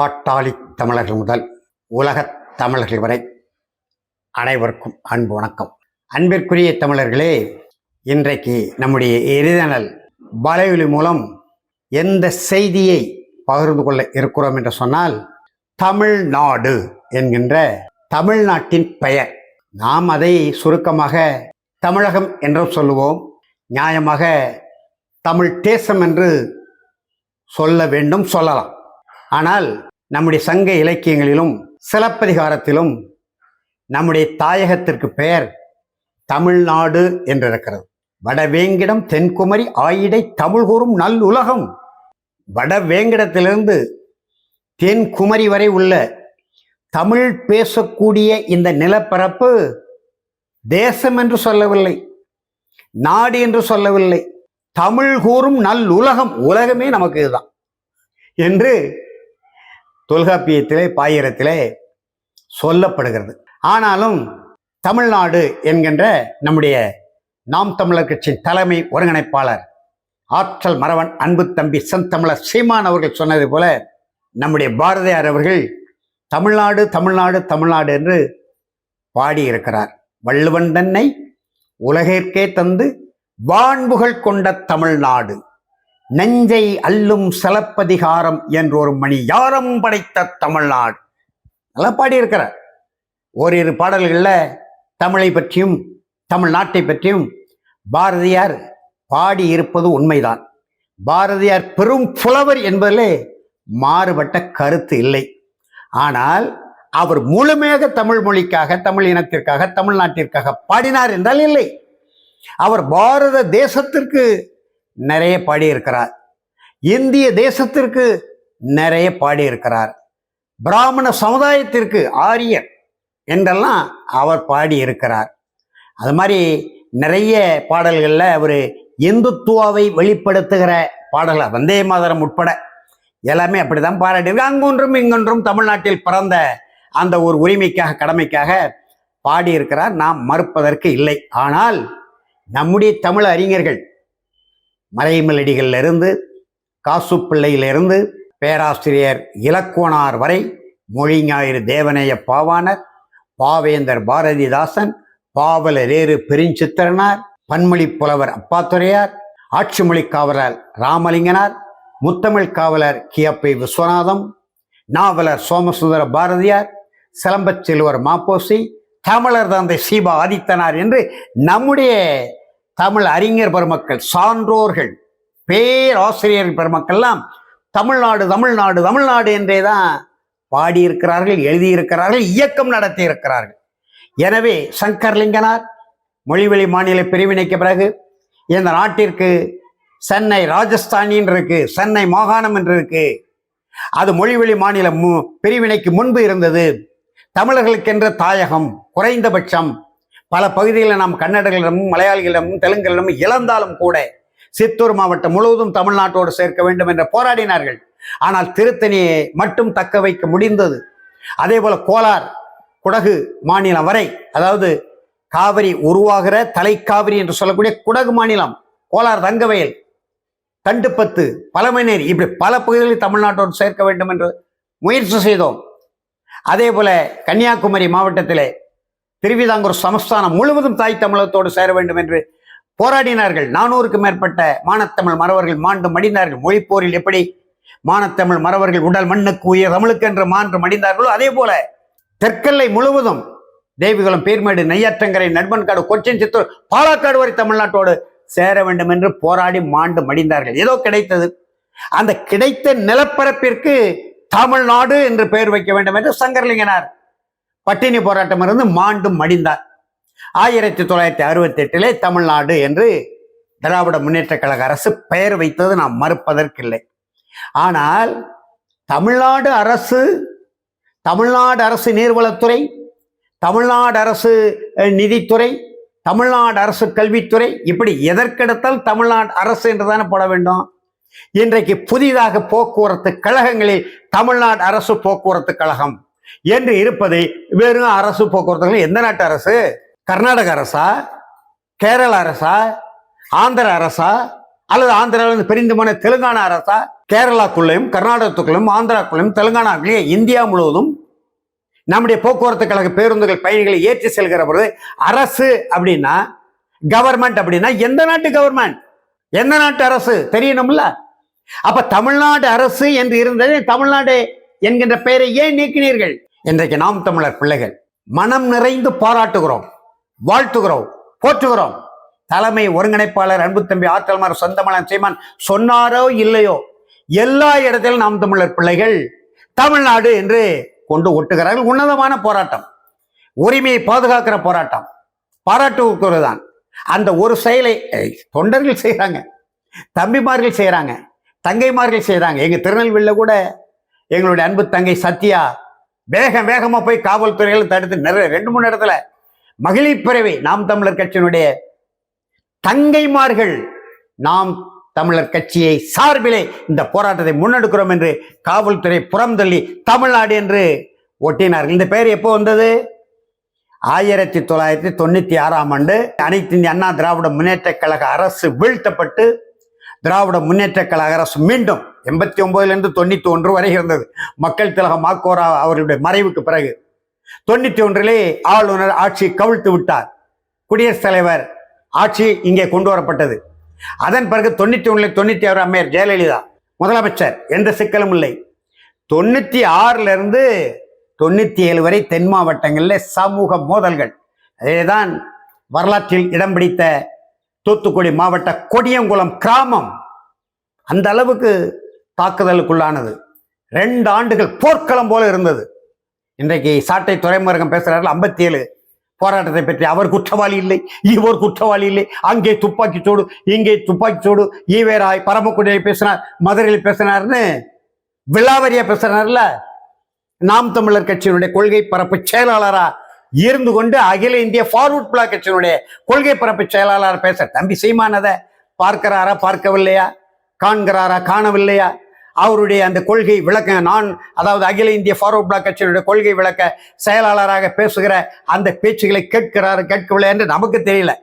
பாட்டாளி தமிழர்கள் முதல் உலகத் தமிழர்கள் வரை அனைவருக்கும் அன்பு வணக்கம். அன்பிற்குரிய தமிழர்களே இன்றைக்கு நம்முடைய எரிதனல் வலையொலி மூலம் எந்த செய்தியை பகிர்ந்து கொள்ள இருக்கிறோம் என்று சொன்னால் தமிழ்நாடு என்கின்ற தமிழ்நாட்டின் பெயர். நாம் அதை சுருக்கமாக தமிழகம் என்றும் சொல்லுவோம். நியாயமாக தமிழ் தேசம் என்று சொல்ல வேண்டும் சொல்லலாம். ஆனால் நம்முடைய சங்க இலக்கியங்களிலும் சிலப்பதிகாரத்திலும் நம்முடைய தாயகத்திற்கு பெயர் தமிழ்நாடு என்றிருக்கிறது. வடவேங்கிடம் தென்குமரி ஆயிடை தமிழ் கூறும் நல்லுலகம். வடவேங்கிடத்திலிருந்து தென்குமரி வரை உள்ள தமிழ் பேசக்கூடிய இந்த நிலப்பரப்பு தேசம் என்று சொல்லவில்லை நாடு என்று சொல்லவில்லை தமிழ் கூறும் நல்லுலகம். உலகமே நமக்கு இதுதான் என்று தொல்காப்பியத்திலே பாயிரத்திலே சொல்லப்படுகிறது. ஆனாலும் தமிழ்நாடு என்கின்ற நம்முடைய நாம் தமிழர் கட்சியின் தலைமை ஒருங்கிணைப்பாளர் ஆற்றல் மறவன் அன்பு தம்பி செந்தமிழர் சீமான் அவர்கள் சொன்னது போல நம்முடைய பாரதியார் அவர்கள் தமிழ்நாடு தமிழ்நாடு தமிழ்நாடு என்று பாடியிருக்கிறார். வள்ளுவன் தன்னை உலகிற்கே தந்து வான்புகள் கொண்ட தமிழ்நாடு. நெஞ்சை அல்லும் சலப்பதிகாரம் என்ற ஒரு மணி யாரம் படைத்த தமிழ்நாடு. நல்லா பாடியிருக்கிறார் ஓரிரு பாடல்களில் தமிழை பற்றியும் தமிழ்நாட்டை பற்றியும் பாரதியார் பாடியிருப்பது உண்மைதான். பாரதியார் பெரும் புலவர் என்பதிலே மாறுபட்ட கருத்து இல்லை. ஆனால் அவர் முழுமையாக தமிழ் மொழிக்காக தமிழ் இனத்திற்காக தமிழ்நாட்டிற்காக பாடினார் என்றால் இல்லை. அவர் பாரத தேசத்திற்கு நிறைய பாடியிருக்கிறார். இந்திய தேசத்திற்கு நிறைய பாடியிருக்கிறார். பிராமண சமுதாயத்திற்கு ஆரியர் என்றெல்லாம் அவர் பாடியிருக்கிறார். அது மாதிரி நிறைய பாடல்களில் அவர் இந்துத்துவாவை வெளிப்படுத்துகிற பாடல்கள் வந்தே மாதரம் உட்பட எல்லாமே அப்படிதான் பாராட்டியிருக்கு அங்கொன்றும் இங்கொன்றும் தமிழ்நாட்டில் பிறந்த அந்த ஒரு உரிமைக்காக கடமைக்காக பாடியிருக்கிறார். நாம் மறுப்பதற்கு இல்லை. ஆனால் நம்முடைய தமிழ் அறிஞர்கள் மலைமலடிகளிலிருந்து காசுப்பிள்ளையிலிருந்து பேராசிரியர் இலக்குவனார் வரை மொழி ஞாயிறு தேவநேய பாவேந்தர் பாரதிதாசன் பாவலரேறு பெருஞ்சித்திரனார் பன்மொழி புலவர் அப்பாத்துரையார் ஆட்சிமொழி காவலர் ராமலிங்கனார் முத்தமிழ் காவலர் கியப்பை விஸ்வநாதம் நாவலர் சோமசுந்தர பாரதியார் சிலம்பச் செல்வர் மாப்போசி தமிழர் தந்தை சீபா ஆதித்தனார் என்று நம்முடைய தமிழ் அறிஞர் பெருமக்கள் சான்றோர்கள் பேராசிரியர் பெருமக்கள்லாம் தமிழ்நாடு தமிழ்நாடு தமிழ்நாடு என்றே தான் பாடியிருக்கிறார்கள் எழுதியிருக்கிறார்கள் இயக்கம் நடத்தி இருக்கிறார்கள் எனவே சங்கர்லிங்கனார் மொழிவெளி மாநில பிரிவினைக்கு பிறகு இந்த நாட்டிற்கு சென்னை ராஜஸ்தானின் இருக்கு சென்னை மாகாணம் என்று இருக்கு. அது மொழிவெளி மாநில மு பிரிவினைக்கு முன்பு இருந்தது. தமிழர்களுக்கென்ற தாயகம் குறைந்தபட்சம் பல பகுதிகளில் நாம் கன்னடர்களிடமும் மலையாளிகளிடமும் தெலுங்குகளிடமும் இழந்தாலும் கூட சித்தூர் மாவட்டம் முழுவதும் தமிழ்நாட்டோடு சேர்க்க வேண்டும் என்று போராடினார்கள். ஆனால் திருத்தணியை மட்டும் தக்க வைக்க முடிந்தது. அதே போல கோலார் குடகு மாநிலம் வரை அதாவது காவிரி உருவாகிற தலைக்காவிரி என்று சொல்லக்கூடிய குடகு மாநிலம் கோலார் ரங்கவயல் தண்டுப்பத்து பழமநேரி இப்படி பல பகுதிகளில் தமிழ்நாட்டோடு சேர்க்க வேண்டும் என்று முயற்சி செய்தோம். அதே போல கன்னியாகுமரி மாவட்டத்திலே திருவிதாங்கூர் சமஸ்தானம் முழுவதும் தாய் தமிழகத்தோடு சேர வேண்டும் என்று போராடினார்கள். நானூறுக்கு மேற்பட்ட மானத்தமிழ் மறவர்கள் மாண்டு மடிந்தார்கள். மொழிப்போரில் எப்படி மானத்தமிழ் மறவர்கள் உடல் மண்ணுக்கு உயர் தமிழுக்கு என்று மாண்டு மடிந்தார்களோ அதே போல தெற்கல்லை முழுவதும் தேவிகுளம் பீர்மேடு நெய்யாற்றங்கரை நண்பன்காடு கொச்சின் சித்தூர் பாலக்காடு வரை தமிழ்நாட்டோடு சேர வேண்டும் என்று போராடி மாண்டு மடிந்தார்கள். ஏதோ கிடைத்தது. அந்த கிடைத்த நிலப்பரப்பிற்கு தமிழ்நாடு என்று பெயர் வைக்க வேண்டும் என்று சங்கர்லிங்கனார் பட்டினி போராட்டம் இருந்து மாண்டும் மடிந்தார். ஆயிரத்தி தொள்ளாயிரத்தி அறுபத்தி எட்டிலே தமிழ்நாடு என்று திராவிட முன்னேற்ற கழக அரசு பெயர் வைத்தது நாம் மறுப்பதற்கில்லை. ஆனால் தமிழ்நாடு அரசு தமிழ்நாடு அரசு நீர்வளத்துறை தமிழ்நாடு அரசு நிதித்துறை தமிழ்நாடு அரசு கல்வித்துறை இப்படி எதற்கெடுத்தால் தமிழ்நாடு அரசு என்று தானே போட வேண்டும்? இன்றைக்கு புதிதாக போக்குவரத்து கழகங்களில் தமிழ்நாடு அரசு போக்குவரத்து கழகம் என்று இருப்பதை வெறும் அரசு போக்குவரத்துகள் எந்த நாட்டு அரசு? கர்நாடக அரசா? கேரள அரசா? ஆந்திர அரசா? அல்லது ஆந்திராவிலிருந்து பிரிந்து போன தெலுங்கானா அரசா? கேரளாக்குள்ளேயும் கர்நாடகத்துக்குள்ளும் ஆந்திராக்குள்ளேயும் தெலுங்கானாக்குள்ளேயும் இந்தியா முழுவதும் நம்முடைய போக்குவரத்து கழக பேருந்துகள் பயணிகளை ஏற்றி செல்கிற பொழுது அரசு அப்படின்னா கவர்மெண்ட் அப்படின்னா எந்த நாட்டு கவர்மெண்ட் எந்த நாட்டு அரசு? தெரியணும்ல. அப்ப தமிழ்நாடு அரசு என்று இருந்தது தமிழ்நாடு. என்கின்ற பெயரை ஏன் நீக்கினீர்கள்? இன்றைக்கு நாம் தமிழர் பிள்ளைகள் மனம் நிறைந்து பாராட்டுகிறோம் வாழ்த்துகிறோம் போற்றுகிறோம். தலைமை ஒருங்கிணைப்பாளர் அன்பு தம்பி ஆற்றல்மார் சொந்தமலன் சீமான் சொன்னாரோ இல்லையோ? எல்லா இடத்திலும் நாம் தமிழர் பிள்ளைகள் தமிழ்நாடு என்று கொண்டு ஒட்டுகிறார்கள். உன்னதமான போராட்டம் உரிமையை பாதுகாக்கிற போராட்டம் பாராட்டுவதுதான் அந்த ஒரு செயலை தொண்டர்கள் செய்கிறாங்க தம்பிமார்கள் செய்கிறாங்க தங்கைமார்கள் செய்கிறாங்க எங்கள் திருநெல்வேலியில் கூட எங்களுடைய அன்பு தங்கை சத்யா வேகம் வேகமாக போய் காவல்துறைகள் தடுத்து நிறைய ரெண்டு மூணு இடத்துல மகளிர் பிறவி நாம் தமிழர் கட்சியினுடைய தங்கைமார்கள் நாம் தமிழர் கட்சியை சார்பிலே இந்த போராட்டத்தை முன்னெடுக்கிறோம் என்று காவல்துறை புறம் தள்ளி தமிழ்நாடு என்று ஒட்டினார்கள். இந்த பெயர் எப்போ வந்தது? ஆயிரத்தி தொள்ளாயிரத்தி தொண்ணூத்தி ஆறாம் ஆண்டு அனைத்து இந்திய அண்ணா திராவிட முன்னேற்ற கழக அரசு வீழ்த்தப்பட்டு திராவிட முன்னேற்ற கழக அரசு மீண்டும் எண்பத்தி ஒன்பதுலேருந்து தொண்ணூற்றி ஒன்று வரை இருந்தது. மக்கள் திலகம் மாக்கோரா அவர்களுடைய மறைவுக்கு பிறகு தொண்ணூற்றி ஒன்றிலே ஆளுநர் ஆட்சி கவிழ்த்து விட்டார். குடியரசுத் தலைவர் ஆட்சி இங்கே கொண்டு வரப்பட்டது. அதன் பிறகு தொண்ணூற்றி ஒன்றில் தொண்ணூற்றி ஆறு அம்மையர் ஜெயலலிதா முதலமைச்சர் எந்த சிக்கலும் இல்லை. தொண்ணூற்றி ஆறிலிருந்து தொண்ணூற்றி ஏழு வரை தென் மாவட்டங்களில் சமூக மோதல்கள். அதேதான் வரலாற்றில் இடம் பிடித்த தூத்துக்குடி மாவட்ட கொடியங்குளம் கிராமம். அந்த அளவுக்கு தாக்குதலுக்குள்ளானது. ரெண்டு ஆண்டுகள் போர்க்களம் போல இருந்தது. இன்றைக்கு சாட்டை துறைமுருகன் பேசுகிறார்கள் ஐம்பத்தி ஏழு போராட்டத்தை பற்றி. அவர் குற்றவாளி இல்லை இவர் குற்றவாளி இல்லை. அங்கே துப்பாக்கி சூடு இங்கே துப்பாக்கி சூடு. ஈவேராய் பரமக்குடியை பேசினார் மதுரையில் பேசினார்னு விழாவரியா பேசுறாருல நாம் தமிழர் கட்சியினுடைய கொள்கை பரப்பு செயலாளரா இருந்து கொண்டு அகில இந்திய ஃபார்வர்ட் பிளாக் கட்சியினுடைய கொள்கை பரப்பு செயலாளர் பேச தம்பி சீமானதை பார்க்கிறாரா பார்க்கவில்லையா? காண்கிறாரா காணவில்லையா? அவருடைய அந்த கொள்கை விளக்க நான் அதாவது அகில இந்திய ஃபார்வர்ட் பிளாக் கட்சியினுடைய கொள்கை விளக்க செயலாளராக பேசுகிற அந்த பேச்சுகளை கேட்கிறார் கேட்கவில்லை என்று நமக்கு தெரியல.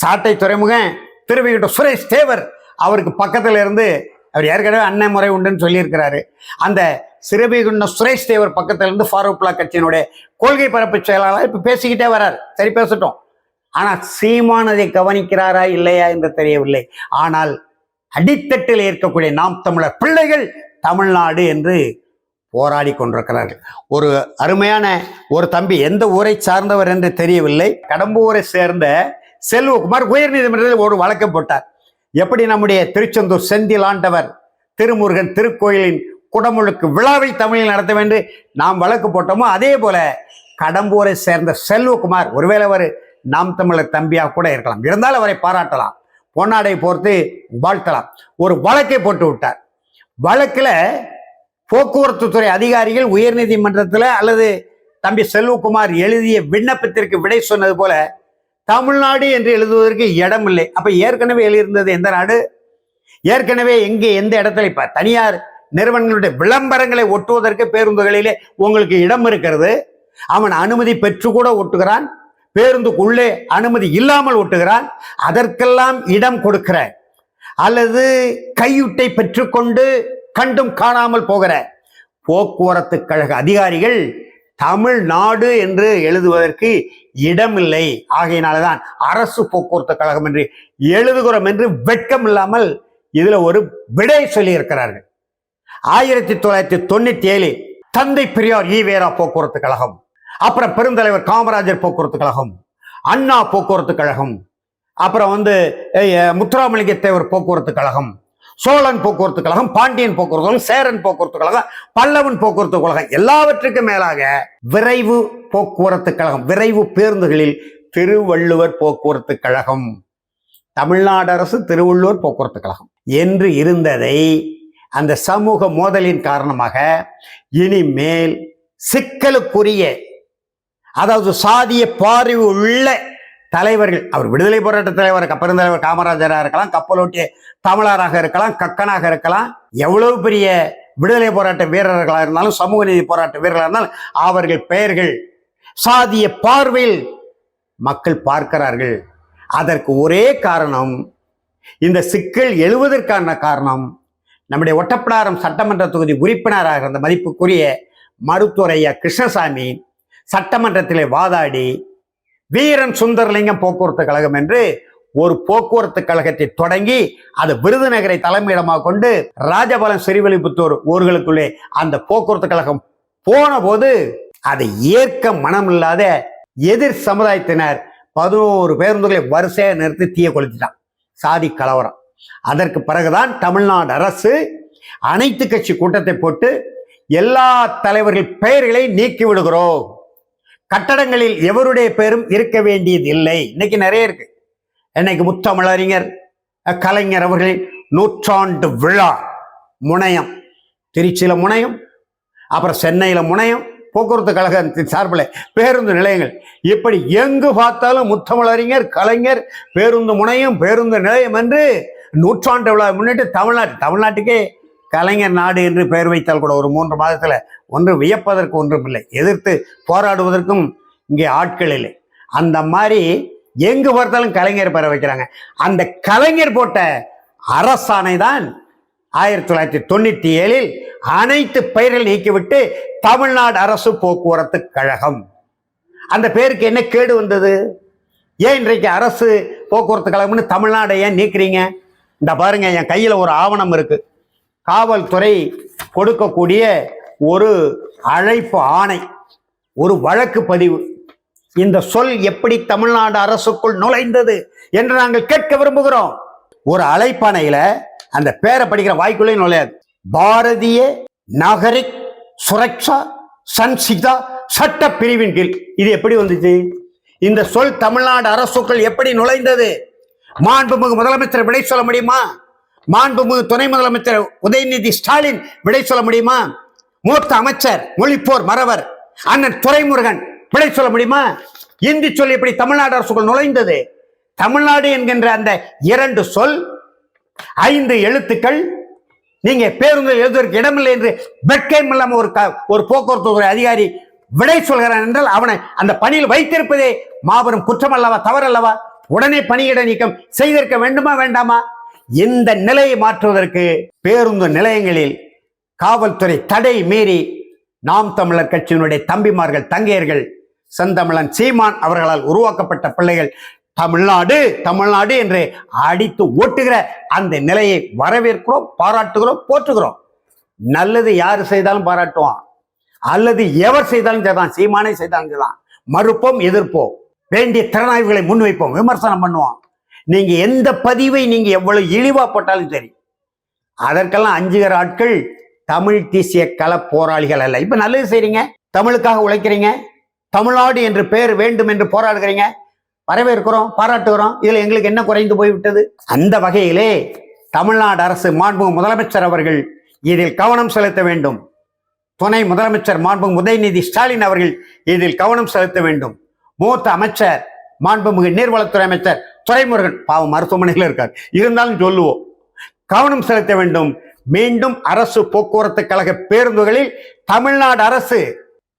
சாட்டை துறைமுகம் திருவிகிட்ட சுரேஷ் தேவர் அவருக்கு பக்கத்தில் இருந்து அவர் ஏற்கனவே அண்ணன் முறை உண்டுன்னு சொல்லியிருக்கிறாரு. அந்த சிறுபிகுண்ட சுரேஷ் தேவர் பக்கத்தில் இருந்து ஃபாரூக் பிளாக் கட்சியினுடைய கொள்கை பரப்பு செயலாளர் இப்போ பேசிக்கிட்டே வரார். சரி பேசட்டும். ஆனால் சீமான் அதை கவனிக்கிறாரா இல்லையா என்று தெரியவில்லை. ஆனால் அடித்தட்டில் இருக்கக்கூடிய நாம் தமிழர் பிள்ளைகள் தமிழ்நாடு என்று போராடி கொண்டிருக்கிறார்கள். ஒரு அருமையான ஒரு தம்பி எந்த ஊரை சார்ந்தவர் என்று தெரியவில்லை. கடம்பூரை சேர்ந்த செல்வகுமார் உயர்நீதிமன்றத்தில் ஒரு வழக்கு போட்டார். எப்படி நம்முடைய திருச்செந்தூர் செந்தில் ஆண்டவர் திருமுருகன் திருக்கோயிலின் குடமுழுக்கு விழாவை தமிழில் நடத்த வேண்டும் நாம் வழக்கு போட்டோமோ அதே போல கடம்பூரை சேர்ந்த செல்வகுமார் ஒருவேளை அவர் நாம் தமிழர் தம்பியாக கூட இருக்கலாம். இருந்தால் அவரை பாராட்டலாம். பொன்னாடை போர்த்து வாழ்த்தலாம். ஒரு வழக்கை போட்டு விட்டார். வழக்கில் போக்குவரத்து துறை அதிகாரிகள் உயர்நீதிமன்றத்தில் அல்லது தம்பி செல்வகுமார் எழுதிய விண்ணப்பத்திற்கு விடை சொன்னது போல தமிழ்நாடு என்று எழுதுவதற்கு இடம் இல்லை அப்போ ஏற்கனவே எழுதியிருந்தது எந்த நாடு? ஏற்கனவே எங்கே எந்த இடத்துல? இப்போ தனியார் நிறுவனங்களுடைய விளம்பரங்களை ஒட்டுவதற்கு பேருந்துகளிலே உங்களுக்கு இடம் இருக்கிறது. அவன் அனுமதி பெற்று கூட ஒட்டுகிறான். பேருந்துக்குள்ளே அனுமதி இல்லாமல் ஒட்டுகிறான் அதற்கெல்லாம் இடம் கொடுக்கிற அல்லது கையுட்டை பெற்றுக்கொண்டு கண்டும் காணாமல் போகிற போக்குவரத்து கழக அதிகாரிகள் தமிழ்நாடு என்று எழுதுவதற்கு இடமில்லை. ஆகையினால்தான் அரசு போக்குவரத்து கழகம் என்று எழுதுகிறோம் என்று வெட்கம் இல்லாமல் இதுல ஒரு விடை சொல்லியிருக்கிறார்கள். ஆயிரத்தி தொள்ளாயிரத்தி தொண்ணூத்தி ஏழு தந்தை பெரியார் ஈவேரா போக்குவரத்து கழகம். அப்புறம் பெருந்தலைவர் காமராஜர் போக்குவரத்து கழகம் அண்ணா போக்குவரத்து கழகம் அப்புறம் வந்து முத்துராமலிங்க தேவர் போக்குவரத்து கழகம் சோழன் போக்குவரத்து கழகம் பாண்டியன் போக்குவரத்து கழகம் சேரன் போக்குவரத்து கழகம் பல்லவன் போக்குவரத்து கழகம் எல்லாவற்றுக்கும் மேலாக விரைவு போக்குவரத்து கழகம் விரைவு பேருந்துகளில் திருவள்ளுவர் போக்குவரத்து கழகம் தமிழ்நாடு அரசு திருவள்ளுவர் போக்குவரத்து கழகம் என்று இருந்ததை அந்த சமூக மோதலின் காரணமாக இனிமேல் சிக்கலுக்குரிய அதாவது சாதிய பார்வை உள்ள தலைவர்கள். அவர் விடுதலை போராட்ட தலைவர் கப்பெருந்தலைவர் காமராஜராக இருக்கலாம் கப்பலோட்டிய தமிழராக இருக்கலாம் கக்கனாக இருக்கலாம். எவ்வளவு பெரிய விடுதலை போராட்ட வீரர்களாக இருந்தாலும் சமூக நீதி போராட்ட வீரர்களாக இருந்தாலும் அவர்கள் பெயர்கள் சாதிய பார்வையில் மக்கள் பார்க்கிறார்கள். அதற்கு ஒரே காரணம் இந்த சிக்கல் எழுவதற்கான காரணம் நம்முடைய ஒட்டப்பிடாரம் சட்டமன்ற தொகுதி உறுப்பினராக இருந்த மதிப்புக்குரிய மருத்துவர் ஐயா கிருஷ்ணசாமி சட்டமன்றத்திலே வாதாடி வீரன் சுந்தரலிங்கம் போக்குவரத்து கழகம் என்று ஒரு போக்குவரத்து கழகத்தை தொடங்கி அது விருதுநகரை தலைமையிடமாக கொண்டு ராஜபாளையம் சிறிவெளிபுத்தூர் ஊர்களுக்குள்ளே அந்த போக்குவரத்து கழகம் போன போது அதை ஏற்க மனமில்லாத எதிர் சமுதாயத்தினர் பதினோரு பேருந்துகளை வரிசையாக நிறுத்தி தீய கொளுத்திட்டான். சாதி கலவரம். அதற்கு பிறகுதான் தமிழ்நாடு அரசு அனைத்து கட்சி கூட்டத்தை போட்டு எல்லா தலைவர்கள் பெயர்களை நீக்கி விடுகிறோம் கட்டடங்களில் எவருடைய பெயரும் இருக்க வேண்டியது இல்லை இன்னைக்கு நிறைய இருக்கு. இன்னைக்கு முத்தமிழறிஞர் கலைஞர் அவர்களின் நூற்றாண்டு விழா முனையம். திருச்சியில முனையம் அப்புறம் சென்னையில முனையம் போக்குவரத்து கழகத்தின் சார்பில் பேருந்து நிலையங்கள். இப்படி எங்கு பார்த்தாலும் முத்தமிழறிஞர் கலைஞர் பேருந்து முனையம் பேருந்து நிலையம் என்று நூற்றாண்டு விழா முன்னிட்டு தமிழ்நாட்டு தமிழ்நாட்டுக்கே கலைஞர் நாடு என்று பெயர் வைத்தால் கூட ஒரு மூன்று மாதத்தில் ஒன்று வியப்பதற்கு ஒன்றும் இல்லை. எதிர்த்து போராடுவதற்கும் இங்கே ஆட்கள் இல்லை. அந்த மாதிரி எங்கு பார்த்தாலும் கலைஞர் பெற வைக்கிறாங்க. அந்த கலைஞர் போட்ட அரசாணை தான் ஆயிரத்தி தொள்ளாயிரத்தி தொண்ணூற்றி ஏழில் அனைத்து பெயர்கள் நீக்கிவிட்டு தமிழ்நாடு அரசு போக்குவரத்து கழகம். அந்த பேருக்கு என்ன கேடு வந்தது? ஏன் இன்றைக்கு அரசு போக்குவரத்து கழகம்னு தமிழ்நாடை ஏன் நீக்கிறீங்க? இந்த பாருங்க என் கையில் ஒரு ஆவணம் இருக்குது காவல்துறை கொடுக்கக்கூடிய ஒரு அழைப்பு ஆணை ஒரு வழக்கு பதிவு. இந்த சொல் எப்படி தமிழ்நாடு அரசுக்குள் நுழைந்தது என்று நாங்கள் கேட்க விரும்புகிறோம். ஒரு அழைப்பானையில அந்த பேரை படிக்கிற வாய்க்குள்ளே நுழையாது. பாரதிய நாகரிக் சுரக்ஷா சன்சிதா சட்ட பிரிவின் கீழ். இது எப்படி வந்துச்சு? இந்த சொல் தமிழ்நாடு அரசுக்குள் எப்படி நுழைந்தது? மாண்புமிகு முதலமைச்சர் விடை சொல்ல முடியுமா? மாண்புமிகு துணை முதலமைச்சர் உதயநிதி ஸ்டாலின் விடை சொல்ல முடியுமா? மூத்த அமைச்சர் மொழிப்போர் மறவர் அண்ணன் துரைமுருகன் விடை சொல்ல முடியுமா? இந்தி சொல் எப்படி தமிழ்நாடு அரசுக்குள் நுழைந்தது? தமிழ்நாடு என்கின்ற அந்த இரண்டு சொல் ஐந்து எழுத்துக்கள் நீங்க பேருந்தில் எழுதுவதற்கு இடமில்லை என்று வெட்கம் இல்லாம ஒரு ஒரு போக்குவரத்து துறை அதிகாரி விடை சொல்கிறான் என்றால் அவனை அந்த பணியில் வைத்திருப்பதே மாபெரும் குற்றம் அல்லவா தவறல்லவா? உடனே பணியிட நீக்கம் செய்திருக்க வேண்டுமா வேண்டாமா? இந்த நிலையை மாற்றுவதற்கு பேருந்து நிலையங்களில் காவல்துறை தடை மீறி நாம் தமிழர் கட்சியினுடைய தம்பிமார்கள் தங்கையர்கள் செந்தமிழன் சீமான் அவர்களால் உருவாக்கப்பட்ட பிள்ளைகள் தமிழ்நாடு தமிழ்நாடு என்று அடித்து ஓட்டுகிற அந்த நிலையை வரவேற்கிறோம் பாராட்டுகிறோம் போற்றுகிறோம். நல்லது யார் செய்தாலும் பாராட்டுவான். அல்லது எவர் செய்தாலும் சரிதான் சீமானே செய்தாலும் சரிதான். மறுப்போம் எதிர்ப்போம். வேண்டிய திறனாய்வுகளை முன்வைப்போம் விமர்சனம் பண்ணுவோம் நீங்க எந்த பதிவை நீங்க எவ்வளவு இழிவா போட்டாலும் சரி அதற்கெல்லாம் அஞ்சுகிற ஆட்கள் தமிழ் தேசிய கள போராளிகள் அல்ல. இப்ப நல்லது செய்றீங்க தமிழுக்காக உழைக்கிறீங்க தமிழ்நாடு என்று பெயர் வேண்டும் என்று போராடுகிறீங்க வரவேற்கிறோம் பாராட்டுகிறோம் இதுல எங்களுக்கு என்ன குறைந்து போய்விட்டது? அந்த வகையிலே தமிழ்நாடு அரசு மாண்பு முதலமைச்சர் அவர்கள் இதில் கவனம் செலுத்த வேண்டும். துணை முதலமைச்சர் மாண்பு உதயநிதி ஸ்டாலின் அவர்கள் இதில் கவனம் செலுத்த வேண்டும். மூத்த அமைச்சர் மாண்புமிகு நீர்வளத்துறை அமைச்சர் துரைமுருகன் பாவம் மருத்துவமனையில் இருக்கார். இருந்தாலும் சொல்லுவோம் கவனம் செலுத்த வேண்டும். மீண்டும் அரசு போக்குவரத்து கழக பேருந்துகளில் தமிழ்நாடு அரசு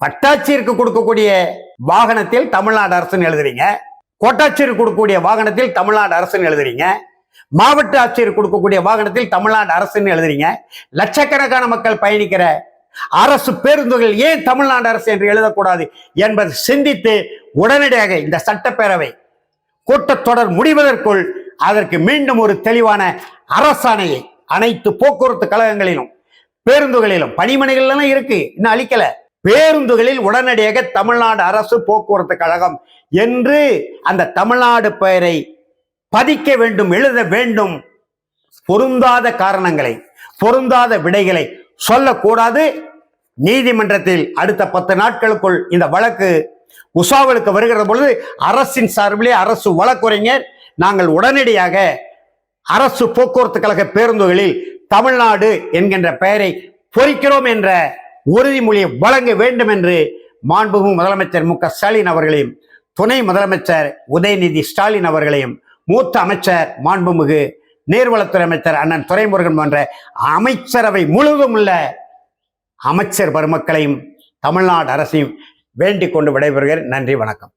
வட்டாட்சியருக்கு கொடுக்கக்கூடிய வாகனத்தில் தமிழ்நாடு அரசுன்னு எழுதுறீங்க. கோட்டாட்சியருக்கு கொடுக்கக்கூடிய வாகனத்தில் தமிழ்நாடு அரசுன்னு எழுதுறீங்க. மாவட்ட ஆட்சியர் கொடுக்கக்கூடிய வாகனத்தில் தமிழ்நாடு அரசுன்னு எழுதுறீங்க. லட்சக்கணக்கான மக்கள் பயணிக்கிற அரசு பேருந்துகள் ஏன் தமிழ்நாடு அரசு என்று எழுதக்கூடாது என்பதை சிந்தித்து உடனடியாக இந்த சட்டப்பேரவை கூட்டத்தொடர் முடிவதற்குள் அதற்கு மீண்டும் ஒரு தெளிவான அரசாணையை அனைத்து போக்குவரத்து கழகங்களிலும் பேருந்துகளிலும் பணிமனைகள்லாம் இருக்கு. இன்னும் அழிக்கல. பேருந்துகளில் உடனடியாக தமிழ்நாடு அரசு போக்குவரத்து கழகம் என்று அந்த தமிழ்நாடு பெயரை பதிக்க வேண்டும் எழுத வேண்டும் பொருந்தாத காரணங்களை பொருந்தாத விடைகளை சொல்லக்கூடாது. நீதிமன்றத்தில் அடுத்த பத்து நாட்களுக்குள் இந்த வழக்கு உசாவலுக்கு வருகிற பொழுது அரசின் சார்பிலே அரசு வழக்குரைஞர். நாங்கள் உடனடியாக அரசு போக்குவரத்து கழக பேருந்துகளில் தமிழ்நாடு என்கின்ற பெயரை பொறிக்கிறோம் என்ற உறுதிமொழியை வழங்க வேண்டும் என்று மாண்புமிகு முதலமைச்சர் மு க ஸ்டாலின் அவர்களையும் துணை முதலமைச்சர் உதயநிதி ஸ்டாலின் அவர்களையும் மூத்த அமைச்சர் மாண்புமிகு நீர்வளத்துறை அமைச்சர் அண்ணன் துரைமுருகன் போன்ற அமைச்சரவை முழுவதும் உள்ள அமைச்சர் பெருமக்களையும் தமிழ்நாடு அரசையும் வேண்டிக் கொண்டு விடைபெறுகிறேன். நன்றி வணக்கம்.